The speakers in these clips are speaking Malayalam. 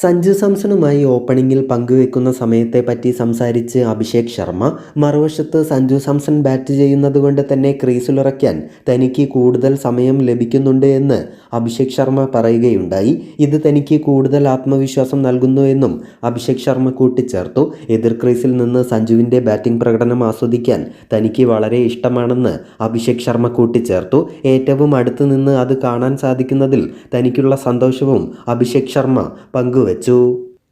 സഞ്ജു സാംസണുമായി ഓപ്പണിംഗിൽ പങ്കുവെക്കുന്ന സമയത്തെ പറ്റി സംസാരിച്ച് അഭിഷേക് ശർമ്മ മറുവശത്ത് സഞ്ജു സാംസൺ ബാറ്റ് ചെയ്യുന്നതുകൊണ്ട് തന്നെ ക്രീസിലിറക്കാൻ തനിക്ക് കൂടുതൽ സമയം ലഭിക്കുന്നുണ്ട് എന്ന് അഭിഷേക് ശർമ്മ പറയുകയുണ്ടായി. ഇത് തനിക്ക് കൂടുതൽ ആത്മവിശ്വാസം നൽകുന്നു എന്നും അഭിഷേക് ശർമ്മ കൂട്ടിച്ചേർത്തു. എതിർ ക്രീസിൽ നിന്ന് സഞ്ജുവിന്റെ ബാറ്റിംഗ് പ്രകടനം ആസ്വദിക്കാൻ തനിക്ക് വളരെ ഇഷ്ടമാണെന്ന് അഭിഷേക് ശർമ്മ കൂട്ടിച്ചേർത്തു. ഏറ്റവും അടുത്ത് നിന്ന് അത് കാണാൻ സാധിക്കുന്നതിൽ തനിക്കുള്ള സന്തോഷവും അഭിഷേക് ശർമ്മ പങ്കുവച്ചു.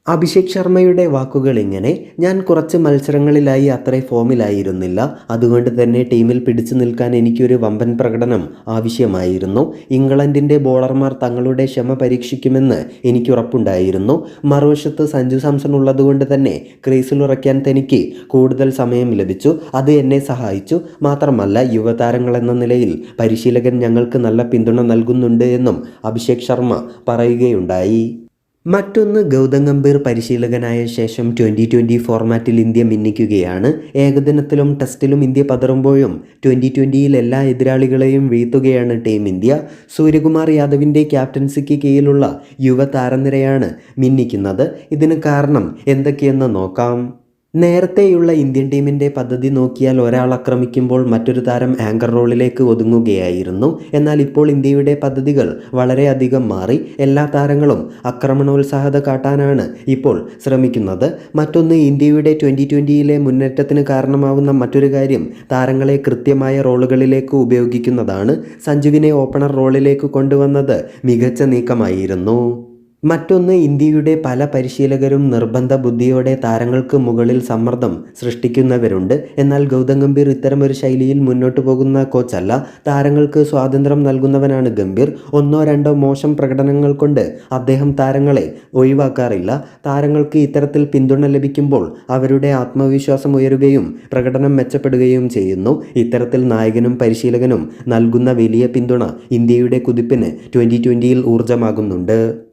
അഭിഷേക് ശർമ്മയുടെ വാക്കുകൾ ഇങ്ങനെ ഞാൻ കുറച്ച് മത്സരങ്ങളിലായി അത്ര ഫോമിലായിരുന്നില്ല. അതുകൊണ്ട് തന്നെ ടീമിൽ പിടിച്ചു നിൽക്കാൻ എനിക്കൊരു വമ്പൻ പ്രകടനം ആവശ്യമായിരുന്നു. ഇംഗ്ലണ്ടിന്റെ ബോളർമാർ തങ്ങളുടെ ക്ഷമ പരീക്ഷിക്കുമെന്ന് എനിക്ക് ഉറപ്പുണ്ടായിരുന്നു മറുവശത്ത് സഞ്ജു സാംസൺ ഉള്ളതുകൊണ്ട് തന്നെ ക്രീസിലുറയ്ക്കാൻ തനിക്ക് കൂടുതൽ സമയം ലഭിച്ചു. അത് എന്നെ സഹായിച്ചു. മാത്രമല്ല യുവതാരങ്ങൾ എന്ന നിലയിൽ പരിശീലകൻ ഞങ്ങൾക്ക് നല്ല പിന്തുണ നൽകുന്നുണ്ട് എന്നും അഭിഷേക് ശർമ്മ പറയുകയുണ്ടായി. മറ്റൊന്ന് ഗൗതം ഗംഭീർ പരിശീലകനായ ശേഷം ട്വന്റി ട്വന്റി ഫോർമാറ്റിൽ ഇന്ത്യ മിന്നിക്കുകയാണ്. ഏകദിനത്തിലും ടെസ്റ്റിലും ഇന്ത്യ പതറുമ്പോഴും ട്വന്റി ട്വന്റിയിൽ എല്ലാ എതിരാളികളെയും വീഴ്ത്തുകയാണ് ടീം ഇന്ത്യ. സൂര്യകുമാർ യാദവിന്റെ ക്യാപ്റ്റൻസിക്ക് കീഴിലുള്ള യുവ താരനിരയാണ് മിന്നിക്കുന്നത്. ഇതിന് കാരണം എന്തൊക്കെയെന്ന് നോക്കാം. നേരത്തെയുള്ള ഇന്ത്യൻ ടീമിന്റെ പദ്ധതി നോക്കിയാൽ ഒരാൾ ആക്രമിക്കുമ്പോൾ മറ്റൊരു താരം ആങ്കർ റോളിലേക്ക് ഒതുങ്ങുകയായിരുന്നു. എന്നാൽ ഇപ്പോൾ ഇന്ത്യയുടെ പദ്ധതികൾ വളരെയധികം മാറി. എല്ലാ താരങ്ങളും ആക്രമണോത്സാഹത കാട്ടാനാണ് ഇപ്പോൾ ശ്രമിക്കുന്നത്. മറ്റൊന്ന് ഇന്ത്യയുടെ ട്വന്റി ട്വന്റിയിലെ മുന്നേറ്റത്തിന് കാരണമാവുന്ന മറ്റൊരു കാര്യം താരങ്ങളെ കൃത്യമായ റോളുകളിലേക്ക് ഉപയോഗിക്കുന്നതാണ്. സഞ്ജുവിനെ ഓപ്പണർ റോളിലേക്ക് കൊണ്ടുവന്നത് മികച്ച നീക്കമായിരുന്നു. മറ്റൊന്ന് ഇന്ത്യയുടെ പല പരിശീലകരും നിർബന്ധ ബുദ്ധിയോടെ താരങ്ങൾക്ക് മുകളിൽ സമ്മർദ്ദം സൃഷ്ടിക്കുന്നവരുണ്ട്. എന്നാൽ ഗൗതം ഗംഭീർ ഇത്തരമൊരു ശൈലിയിൽ മുന്നോട്ട് പോകുന്ന കോച്ചല്ല. താരങ്ങൾക്ക് സ്വാതന്ത്ര്യം നൽകുന്നവനാണ് ഗംഭീർ. ഒന്നോ രണ്ടോ മോശം പ്രകടനങ്ങൾ കൊണ്ട് അദ്ദേഹം താരങ്ങളെ ഒഴിവാക്കാറില്ല. താരങ്ങൾക്ക് ഇത്തരത്തിൽ പിന്തുണ ലഭിക്കുമ്പോൾ അവരുടെ ആത്മവിശ്വാസം ഉയരുകയും പ്രകടനം മെച്ചപ്പെടുകയും ചെയ്യുന്നു. ഇത്തരത്തിൽ നായകനും പരിശീലകനും നൽകുന്ന വലിയ പിന്തുണ ഇന്ത്യയുടെ കുതിപ്പിന് ട്വന്റി ട്വന്റിയിൽ ഊർജമാകുന്നുണ്ട്.